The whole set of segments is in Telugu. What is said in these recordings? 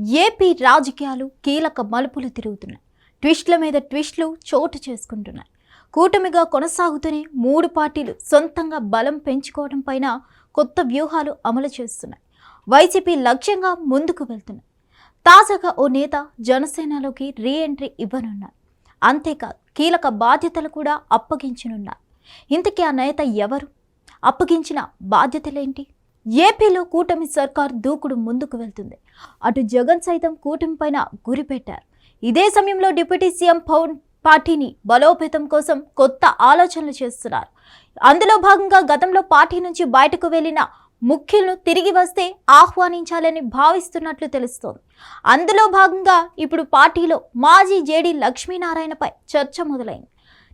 ఏపీ రాజకీయాలు కీలక మలుపులు తిరుగుతున్నాయి. ట్విస్ట్ల మీద ట్విస్ట్లు చోటు చేసుకుంటున్నాయి. కూటమిగా కొనసాగుతూనే మూడు పార్టీలు సొంతంగా బలం పెంచుకోవడం పైన కొత్త వ్యూహాలు అమలు చేస్తున్నాయి. వైసీపీ లక్ష్యంగా ముందుకు వెళ్తున్నాయి తాజాగా ఓ నేత జనసేనలోకి రీ ఎంట్రీ ఇవ్వనున్నారు. అంతేకాదు కీలక బాధ్యతలు కూడా అప్పగించనున్నారు. ఇంతకీ ఆ నేత ఎవరు? అప్పగించిన బాధ్యతలేంటి? ఏపీలో కూటమి సర్కార్ దూకుడు ముందుకు వెళ్తుంది. అటు జగన్ సైతం కూటమి పైన గురిపెట్టారు ఇదే సమయంలో డిప్యూటీ సీఎం పవన్ పార్టీని బలోపేతం కోసం కొత్త ఆలోచనలు చేస్తున్నారు. అందులో భాగంగా గతంలో పార్టీ నుంచి బయటకు వెళ్ళిన ముఖ్యులను తిరిగి వస్తే ఆహ్వానించాలని భావిస్తున్నట్లు తెలుస్తోంది. అందులో భాగంగా ఇప్పుడు పార్టీలో మాజీ జేడీ లక్ష్మీనారాయణపై చర్చ మొదలైంది.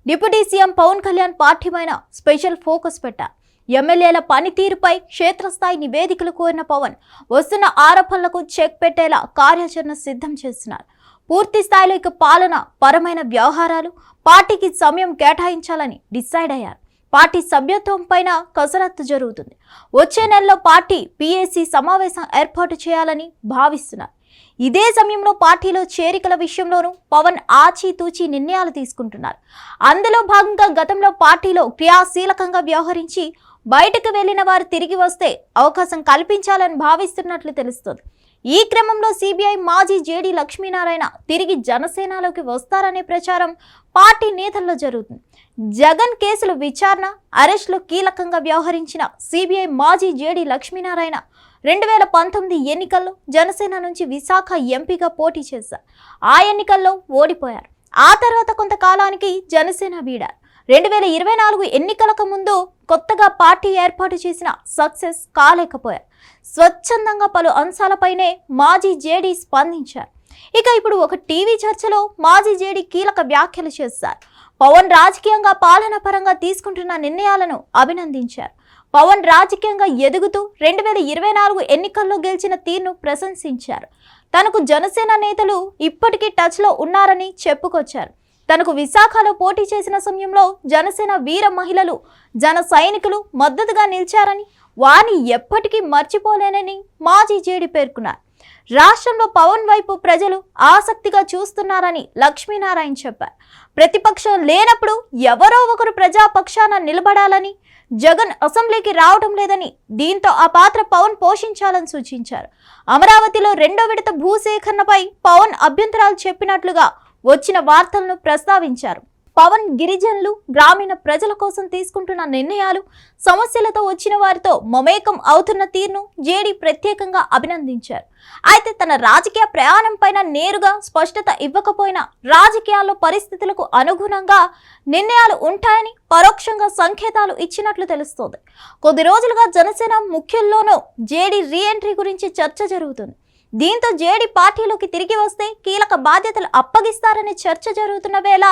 Deputy CM Pawan Kalyan party పైన స్పెషల్ ఫోకస్ పెట్టారు. ఎమ్మెల్యేల పనితీరుపై క్షేత్రస్థాయి నివేదికలు కోరిన పవన్ వస్తున్న ఆరోపణలకు చెక్ పెట్టేలా కార్యాచరణ సిద్ధం చేస్తున్నారు. పూర్తి స్థాయిలో ఇక పాలన పరమైన వ్యవహారాలు పార్టీకి సమయం కేటాయించాలని డిసైడ్ అయ్యారు. పార్టీ సభ్యత్వం పైన కసరత్తు జరుగుతుంది. వచ్చే నెలలో పార్టీ పిఏసీ సమావేశం ఏర్పాటు చేయాలని భావిస్తున్నారు. ఇదే సమయంలో పార్టీలో చేరికల విషయంలోనూ పవన్ ఆచితూచి నిర్ణయాలు తీసుకుంటున్నారు. అందులో భాగంగా గతంలో పార్టీలో క్రియాశీలకంగా వ్యవహరించి బయటకు వెళ్ళిన వారు తిరిగి వస్తే అవకాశం కల్పించాలని భావిస్తున్నట్లు తెలుస్తోంది. ఈ క్రమంలో సిబిఐ మాజీ జేడీ లక్ష్మీనారాయణ తిరిగి జనసేనలోకి వస్తారనే ప్రచారం పార్టీ నేతల్లో జరుగుతుంది. జగన్ కేసుల విచారణ అరెస్టులో కీలకంగా వ్యవహరించిన సిబిఐ మాజీ జేడీ లక్ష్మీనారాయణ రెండు వేల పంతొమ్మిది ఎన్నికల్లో జనసేన నుంచి విశాఖ ఎంపీగా పోటీ చేశారు. ఆ ఎన్నికల్లో ఓడిపోయారు. ఆ తర్వాత కొంతకాలానికి జనసేన వీడారు. రెండు వేల ఇరవై నాలుగు ఎన్నికలకు ముందు కొత్తగా పార్టీ ఏర్పాటు చేసిన సక్సెస్ కాలేకపోయారు. స్వచ్ఛందంగా పలు అంశాలపైనే మాజీ జేడీ స్పందించారు. ఇక ఇప్పుడు ఒక టీవీ చర్చలో మాజీ జేడీ కీలక వ్యాఖ్యలు చేశారు. పవన్ రాజకీయంగా పాలన పరంగా తీసుకుంటున్న నిర్ణయాలను అభినందించారు. పవన్ రాజకీయంగా ఎదుగుతూ రెండు వేల ఇరవై నాలుగు ఎన్నికల్లో గెలిచిన తీరును ప్రశంసించారు. తనకు జనసేన నేతలు ఇప్పటికీ టచ్లో ఉన్నారని చెప్పుకొచ్చారు. తనకు విశాఖలో పోటీ చేసిన సమయంలో జనసేన వీర మహిళలు జన సైనికులు మద్దతుగా నిలిచారని వారిని ఎప్పటికీ మర్చిపోలేనని మాజీ జేడి పేర్కొన్నారు. రాష్ట్రంలో పవన్ వైపు ప్రజలు ఆసక్తిగా చూస్తున్నారని లక్ష్మీనారాయణ చెప్పారు. ప్రతిపక్షం లేనప్పుడు ఎవరో ఒకరు ప్రజాపక్షాన నిలబడాలని జగన్ అసెంబ్లీకి రావడం లేదని దీంతో ఆ పాత్ర పవన్ పోషించాలని సూచించారు. అమరావతిలో రెండో విడత భూసేకరణపై పవన్ అభ్యంతరాలు చెప్పినట్లుగా వచ్చిన వార్తలను ప్రస్తావించారు. పవన్ గిరిజనులు గ్రామీణ ప్రజల కోసం తీసుకుంటున్న నిర్ణయాలు సమస్యలతో వచ్చిన వారితో మమేకం అవుతున్న తీరును జేడీ ప్రత్యేకంగా అభినందించారు. అయితే తన రాజకీయ ప్రయాణంపైన నేరుగా స్పష్టత ఇవ్వకపోయినా రాజకీయాల్లో పరిస్థితులకు అనుగుణంగా నిర్ణయాలు ఉంటాయని పరోక్షంగా సంకేతాలు ఇచ్చినట్లు తెలుస్తోంది. కొద్ది రోజులుగా జనసేన ముఖ్యుల్లోనూ జేడీ రీఎంట్రీ గురించి చర్చ జరుగుతుంది. దీంతో జేడీ పార్టీలోకి తిరిగి వస్తే కీలక బాధ్యతలు అప్పగిస్తారనే చర్చ జరుగుతున్న వేళ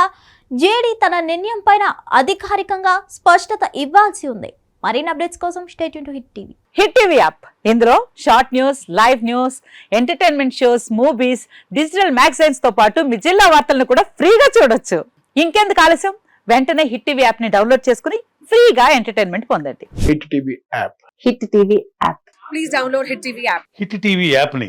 జేడీ తన నిర్ణయం పైన అధికారికంగా స్పష్టత ఇవ్వాల్సి ఉంది. మరిన్ని అప్డేట్స్ కోసం state to Hit TV. Hit TV app. ఇందులో short news live news entertainment shows movies digital మ్యాగజైన్స్తో పాటు మీ జిల్లా వార్తలను కూడా ఫ్రీగా చూడొచ్చు. ఇంకెందుకు ఆలస్యం? వెంటనే హిట్ టీవీ యాప్ని డౌన్లోడ్ చేసుకుని ఫ్రీగా ఎంటర్టైన్మెంట్ పొందండి. Hit TV app. Hit TV app please download Hit TV app. Hit TV యాప్ని